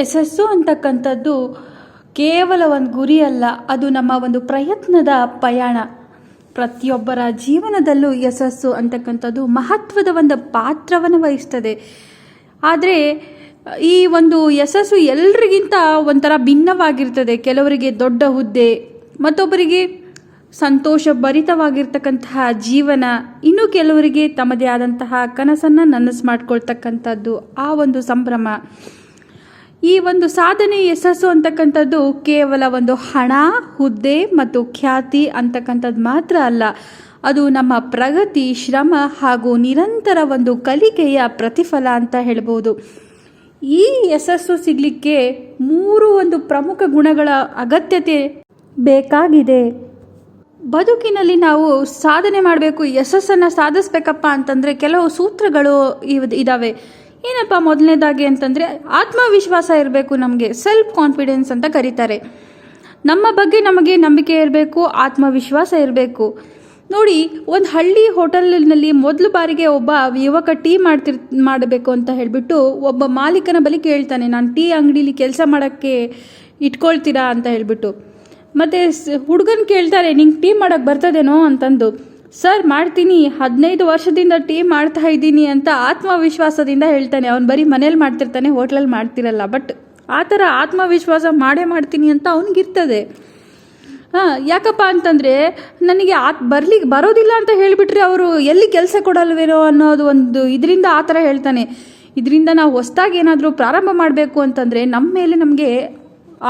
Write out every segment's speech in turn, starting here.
ಯಶಸ್ಸು ಅಂತಕ್ಕಂಥದ್ದು ಕೇವಲ ಒಂದು ಗುರಿ ಅಲ್ಲ, ಅದು ನಮ್ಮ ಒಂದು ಪ್ರಯತ್ನದ ಪಯಣ. ಪ್ರತಿಯೊಬ್ಬರ ಜೀವನದಲ್ಲೂ ಯಶಸ್ಸು ಅಂತಕ್ಕಂಥದ್ದು ಮಹತ್ವದ ಒಂದು ಪಾತ್ರವನ್ನು ವಹಿಸ್ತದೆ. ಆದರೆ, ಈ ಒಂದು ಯಶಸ್ಸು ಎಲ್ರಿಗಿಂತ ಒಂಥರ ಭಿನ್ನವಾಗಿರ್ತದೆ. ಕೆಲವರಿಗೆ ದೊಡ್ಡ ಹುದ್ದೆ, ಮತ್ತೊಬ್ಬರಿಗೆ ಸಂತೋಷ ಭರಿತವಾಗಿರ್ತಕ್ಕಂತಹ ಜೀವನ. ಇನ್ನು ಕೆಲವರಿಗೆ ತಮ್ಮದೇ ಆದಂತಹ ಕನಸನ್ನು ನನಸು ಮಾಡ್ಕೊಳ್ತಕ್ಕಂಥದ್ದು ಆ ಒಂದು ಸಂಭ್ರಮ. ಈ ಒಂದು ಸಾಧನೆ ಯಶಸ್ಸು ಅಂತಕ್ಕಂಥದ್ದು ಕೇವಲ ಒಂದು ಹಣ, ಹುದ್ದೆ ಮತ್ತು ಖ್ಯಾತಿ ಅಂತಕ್ಕಂಥದ್ದು ಮಾತ್ರ ಅಲ್ಲ. ಅದು ನಮ್ಮ ಪ್ರಗತಿ, ಶ್ರಮ ಹಾಗೂ ನಿರಂತರ ಒಂದು ಕಲಿಕೆಯ ಪ್ರತಿಫಲ ಅಂತ ಹೇಳ್ಬೋದು. ಈ ಯಶಸ್ಸು ಸಿಗಲಿಕ್ಕೆ ಮೂರು ಒಂದು ಪ್ರಮುಖ ಗುಣಗಳ ಅಗತ್ಯತೆ ಬೇಕಾಗಿದೆ. ಬದುಕಿನಲ್ಲಿ ನಾವು ಸಾಧನೆ ಮಾಡಬೇಕು, ಯಶಸ್ಸನ್ನು ಸಾಧಿಸ್ಬೇಕಪ್ಪ ಅಂತಂದರೆ ಕೆಲವು ಸೂತ್ರಗಳು ಇವ್ ಇದ್ದಾವೆ ಏನಪ್ಪ ಮೊದಲನೇದಾಗಿ ಅಂತಂದರೆ ಆತ್ಮವಿಶ್ವಾಸ ಇರಬೇಕು ನಮಗೆ ಸೆಲ್ಫ್ ಕಾನ್ಫಿಡೆನ್ಸ್ ಅಂತ ಕರೀತಾರೆ. ನಮ್ಮ ಬಗ್ಗೆ ನಮಗೆ ನಂಬಿಕೆ ಇರಬೇಕು, ಆತ್ಮವಿಶ್ವಾಸ ಇರಬೇಕು. ನೋಡಿ, ಒಂದು ಹಳ್ಳಿ ಹೋಟೆಲ್ನಲ್ಲಿ ಮೊದಲು ಬಾರಿಗೆ ಒಬ್ಬ ಯುವಕ ಟೀ ಮಾಡ್ತಿರ್, ಮಾಡಬೇಕು ಅಂತ ಹೇಳಿಬಿಟ್ಟು ಒಬ್ಬ ಮಾಲೀಕನ ಬಳಿ ಕೇಳ್ತಾನೆ, ನಾನು ಟೀ ಅಂಗಡೀಲಿ ಕೆಲಸ ಮಾಡೋಕ್ಕೆ ಇಟ್ಕೊಳ್ತೀರಾ? ಅಂತ ಹೇಳಿಬಿಟ್ಟು. ಮತ್ತು ಹುಡುಗನ ಕೇಳ್ತಾರೆ, ನಿಂಗೆ ಟೀ ಮಾಡೋಕ್ಕೆ ಬರ್ತದೇನೋ? ಅಂತಂದು. ಸರ್, ಮಾಡ್ತೀನಿ. ಹದಿನೈದು ವರ್ಷದಿಂದ ಟೀ ಮಾಡ್ತಾ ಇದ್ದೀನಿ ಅಂತ ಆತ್ಮವಿಶ್ವಾಸದಿಂದ ಹೇಳ್ತಾನೆ. ಅವ್ನು ಬರೀ ಮನೇಲಿ ಮಾಡ್ತಿರ್ತಾನೆ ಹೋಟ್ಲಲ್ಲಿ ಮಾಡ್ತಿರಲ್ಲ. ಬಟ್ ಆ ಥರ ಆತ್ಮವಿಶ್ವಾಸ ಮಾಡೇ ಮಾಡ್ತೀನಿ ಅಂತ ಅವನಿಗಿರ್ತದೆ. ಹಾಂ, ಯಾಕಪ್ಪ ಅಂತಂದರೆ ನನಗೆ ಆ ಬರ್ಲಿಕ್ಕೆ ಬರೋದಿಲ್ಲ ಅಂತ ಹೇಳಿಬಿಟ್ರೆ ಅವರು ಎಲ್ಲಿ ಕೆಲಸ ಕೊಡಲ್ವೇನೋ ಅನ್ನೋದು ಒಂದು ಇದರಿಂದ ಆ ಥರ ಹೇಳ್ತಾನೆ. ಇದರಿಂದ ನಾವು ಹೊಸ್ದಾಗಿ ಏನಾದರೂ ಪ್ರಾರಂಭ ಮಾಡಬೇಕು ಅಂತಂದರೆ ನಮ್ಮ ಮೇಲೆ ನಮಗೆ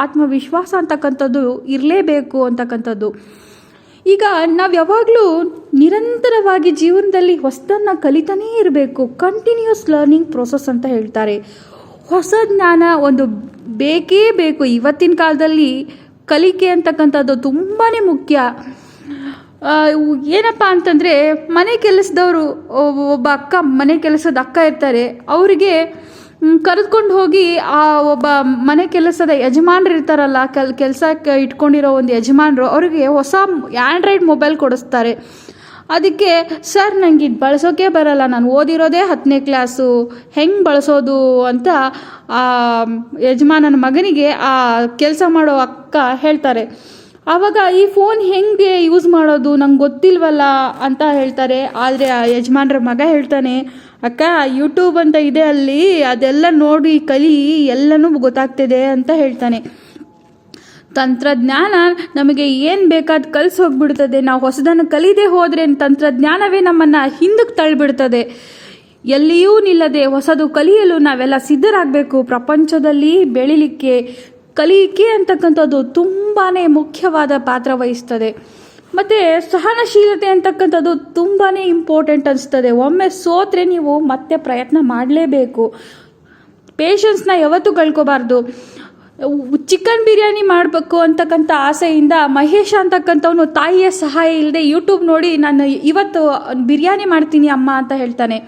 ಆತ್ಮವಿಶ್ವಾಸ ಅಂತಕ್ಕಂಥದ್ದು ಇರಲೇಬೇಕು ಅಂತಕ್ಕಂಥದ್ದು. ಈಗ ನಾವು ಯಾವಾಗಲೂ ನಿರಂತರವಾಗಿ ಜೀವನದಲ್ಲಿ ಹೊಸದನ್ನು ಕಲಿತಾನೇ ಇರಬೇಕು. ಕಂಟಿನ್ಯೂಸ್ ಲರ್ನಿಂಗ್ ಪ್ರೋಸೆಸ್ ಅಂತ ಹೇಳ್ತಾರೆ. ಹೊಸ ಜ್ಞಾನ ಒಂದು ಬೇಕೇ ಬೇಕು. ಇವತ್ತಿನ ಕಾಲದಲ್ಲಿ ಕಲಿಕೆ ಅಂತಕ್ಕಂಥದ್ದು ತುಂಬಾ ಮುಖ್ಯ. ಏನಪ್ಪ ಅಂತಂದರೆ ಮನೆ ಕೆಲಸದವರು ಒಬ್ಬ ಅಕ್ಕ, ಮನೆ ಕೆಲಸದ ಅಕ್ಕ ಇರ್ತಾರೆ. ಅವರಿಗೆ ಕರೆದುಕೊಂಡು ಹೋಗಿ ಆ ಒಬ್ಬ ಮನೆ ಕೆಲಸದ ಯಜಮಾನ್ರು ಇರ್ತಾರಲ್ಲ, ಕೆಲ್, ಕೆಲಸಕ್ಕೆ ಇಟ್ಕೊಂಡಿರೋ ಒಂದು ಯಜಮಾನರು, ಅವರಿಗೆ ಹೊಸ ಆ್ಯಂಡ್ರಾಯ್ಡ್ ಮೊಬೈಲ್ ಕೊಡಿಸ್ತಾರೆ. ಅದಕ್ಕೆ, ಸರ್ ನನಗೆ ಇದು ಬಳಸೋಕೆ ಬರಲ್ಲ. ನಾನು ಓದಿರೋದೇ ಹತ್ತನೇ ಕ್ಲಾಸು. ಹೆಂಗೆ ಬಳಸೋದು? ಅಂತ ಆ ಯಜಮಾನನ ಮಗನಿಗೆ ಆ ಕೆಲಸ ಮಾಡೋ ಅಕ್ಕ ಹೇಳ್ತಾರೆ. ಆವಾಗ ಈ ಫೋನ್ ಹೆಂಗೆ ಯೂಸ್ ಮಾಡೋದು? ನಂಗೆ ಗೊತ್ತಿಲ್ವಲ್ಲ ಅಂತ ಹೇಳ್ತಾರೆ. ಆದರೆ ಆ ಯಜಮಾನ್ರ ಮಗ ಹೇಳ್ತಾನೆ ಅಕ್ಕ ಯೂಟ್ಯೂಬ್ ಅಂತ ಇದೆ ಅಲ್ಲಿ, ಅದೆಲ್ಲ ನೋಡಿ, ಕಲಿ, ಎಲ್ಲನೂ ಗೊತ್ತಾಗ್ತಿದೆ ಅಂತ ಹೇಳ್ತಾನೆ. ತಂತ್ರಜ್ಞಾನ ನಮಗೆ ಏನು ಬೇಕಾದ ಕಲಿಸಿ ಹೋಗ್ಬಿಡ್ತದೆ. ನಾವು ಹೊಸದನ್ನು ಕಲಿದೇ ಹೋದರೆ ತಂತ್ರಜ್ಞಾನವೇ ನಮ್ಮನ್ನು ಹಿಂದಕ್ಕೆ ತಳ್ಳಿಬಿಡ್ತದೆ ಎಲ್ಲಿಯೂ ನಿಲ್ಲದೆ ಹೊಸದು ಕಲಿಯಲು ನಾವೆಲ್ಲ ಸಿದ್ಧರಾಗಬೇಕು. ಪ್ರಪಂಚದಲ್ಲಿ ಬೆಳಿಲಿಕ್ಕೆ ಕಲಿಕೆ ಅಂತಕ್ಕಂಥದ್ದು ತುಂಬಾ ಮುಖ್ಯವಾದ ಪಾತ್ರ ವಹಿಸ್ತದೆ. ಮತ್ತು ಸಹನಶೀಲತೆ ಅಂತಕ್ಕಂಥದ್ದು ತುಂಬಾ ಇಂಪಾರ್ಟೆಂಟ್ ಅನಿಸ್ತದೆ. ಒಮ್ಮೆ ಸೋತ್ರೆ ನೀವು ಮತ್ತೆ ಪ್ರಯತ್ನ ಮಾಡಲೇಬೇಕು. ಪೇಷನ್ಸ್ನ ಯಾವತ್ತೂ ಕಳ್ಕೊಬಾರ್ದು. ಚಿಕನ್ ಬಿರಿಯಾನಿ ಮಾಡಬೇಕು ಅಂತಕ್ಕಂಥ ಆಸೆಯಿಂದ ಮಹೇಶ ಅಂತಕ್ಕಂಥವನು ತಾಯಿಯ ಸಹಾಯ ಇಲ್ಲದೆ ಯೂಟ್ಯೂಬ್ ನೋಡಿ ನಾನು ಇವತ್ತು ಬಿರಿಯಾನಿ ಮಾಡ್ತೀನಿ ಅಮ್ಮ ಅಂತ ಹೇಳ್ತಾನೆ.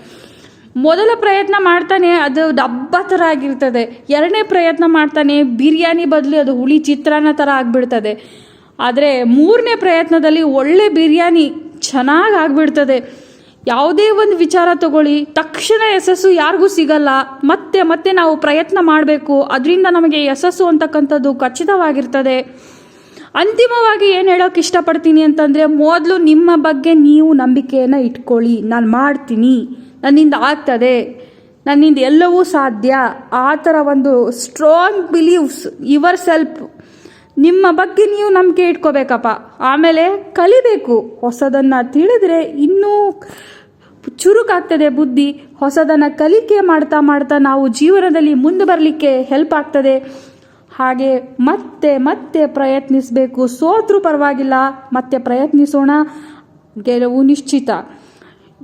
ಮೊದಲ ಪ್ರಯತ್ನ ಮಾಡ್ತಾನೆ ಅದು ಡಬ್ಬ ಥರ ಆಗಿರ್ತದೆ. ಎರಡನೇ ಪ್ರಯತ್ನ ಮಾಡ್ತಾನೆ ಬಿರಿಯಾನಿ ಬದಲು ಅದು ಹುಳಿ ಚಿತ್ರಾನ್ನ ಥರ ಆಗಿಬಿಡ್ತದೆ. ಆದರೆ ಮೂರನೇ ಪ್ರಯತ್ನದಲ್ಲಿ ಒಳ್ಳೆ ಬಿರಿಯಾನಿ ಚೆನ್ನಾಗಿ ಆಗಿಬಿಡ್ತದೆ. ಯಾವುದೇ ಒಂದು ವಿಚಾರ ತಗೊಳ್ಳಿ. ತಕ್ಷಣ ಯಶಸ್ಸು ಯಾರಿಗೂ ಸಿಗಲ್ಲ. ಮತ್ತೆ ಮತ್ತೆ ನಾವು ಪ್ರಯತ್ನ ಮಾಡಬೇಕು. ಅದರಿಂದ ನಮಗೆ ಯಶಸ್ಸು ಅಂತಕ್ಕಂಥದ್ದು ಖಚಿತವಾಗಿರ್ತದೆ. ಅಂತಿಮವಾಗಿ ಏನು ಹೇಳೋಕೆ ಇಷ್ಟಪಡ್ತೀನಿ ಅಂತಂದರೆ, ಮೊದಲು ನಿಮ್ಮ ಬಗ್ಗೆ ನೀವು ನಂಬಿಕೆಯನ್ನು ಇಟ್ಕೊಳ್ಳಿ. ನಾನು ಮಾಡ್ತೀನಿ. ನನ್ನಿಂದ ಆಗ್ತದೆ. ನನ್ನಿಂದ ಎಲ್ಲವೂ ಸಾಧ್ಯ. ಆ ಥರ ಒಂದು ಸ್ಟ್ರಾಂಗ್ ಬಿಲೀವ್ಸ್ ಯುವರ್ ಸೆಲ್ಫ್ ನಿಮ್ಮ ಬಗ್ಗೆ ನೀವು ನಂಬಿಕೆ ಇಟ್ಕೋಬೇಕಪ್ಪ. ಆಮೇಲೆ ಕಲಿಬೇಕು. ಹೊಸದನ್ನು ತಿಳಿದ್ರೆ ಇನ್ನೂ ಚುರುಕಾಗ್ತದೆ ಬುದ್ಧಿ. ಹೊಸದನ್ನು ಕಲಿಕೆ ಮಾಡ್ತಾ ಮಾಡ್ತಾ ನಾವು ಜೀವನದಲ್ಲಿ ಮುಂದೆ ಬರಲಿಕ್ಕೆ ಹೆಲ್ಪ್ ಆಗ್ತದೆ. ಹಾಗೆ ಮತ್ತೆ ಮತ್ತೆ ಪ್ರಯತ್ನಿಸಬೇಕು. ಸೋತರೂ ಪರವಾಗಿಲ್ಲ. ಮತ್ತೆ ಪ್ರಯತ್ನಿಸೋಣ. ಗೆಲುವು ನಿಶ್ಚಿತ.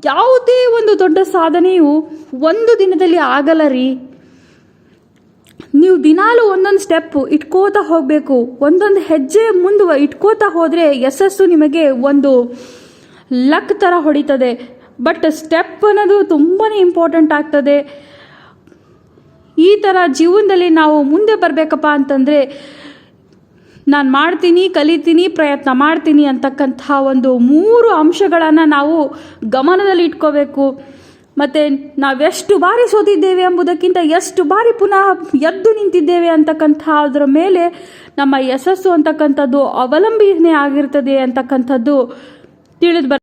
ಯಾವುದೇ ಒಂದು ದೊಡ್ಡ ಸಾಧನೆಯು ಒಂದು ದಿನದಲ್ಲಿ ಆಗಲ್ಲ ರೀ. ನೀವು ದಿನಾಲು ಒಂದೊಂದು ಸ್ಟೆಪ್ ಇಟ್ಕೋತಾ ಹೋಗಬೇಕು. ಒಂದೊಂದು ಹೆಜ್ಜೆ ಮುಂದೆ ಇಟ್ಕೋತಾ ಹೋದರೆ ಯಶಸ್ಸು ನಿಮಗೆ ಒಂದು ಲಕ್ ಥರ ಹೊಡಿತದೆ. ಬಟ್ ಸ್ಟೆಪ್ ಅನ್ನೋದು ತುಂಬಾ ಇಂಪಾರ್ಟೆಂಟ್ ಆಗ್ತದೆ. ಈ ಥರ ಜೀವನದಲ್ಲಿ ನಾವು ಮುಂದೆ ಬರಬೇಕಪ್ಪ ಅಂತಂದರೆ, ನಾನು ಮಾಡ್ತೀನಿ, ಕಲಿತೀನಿ, ಪ್ರಯತ್ನ ಮಾಡ್ತೀನಿ ಅಂತಕ್ಕಂಥ ಒಂದು ಮೂರು ಅಂಶಗಳನ್ನು ನಾವು ಗಮನದಲ್ಲಿ ಇಟ್ಕೋಬೇಕು. ಮತ್ತು ನಾವೆಷ್ಟು ಬಾರಿ ಸೋತಿದ್ದೇವೆ ಎಂಬುದಕ್ಕಿಂತ ಎಷ್ಟು ಬಾರಿ ಪುನಃ ಎದ್ದು ನಿಂತಿದ್ದೇವೆ ಅಂತಕ್ಕಂಥ ಅದರ ಮೇಲೆ ನಮ್ಮ ಯಶಸ್ಸು ಅಂತಕ್ಕಂಥದ್ದು ಅವಲಂಬನೆ ಆಗಿರ್ತದೆ ಅಂತಕ್ಕಂಥದ್ದು ತಿಳಿದು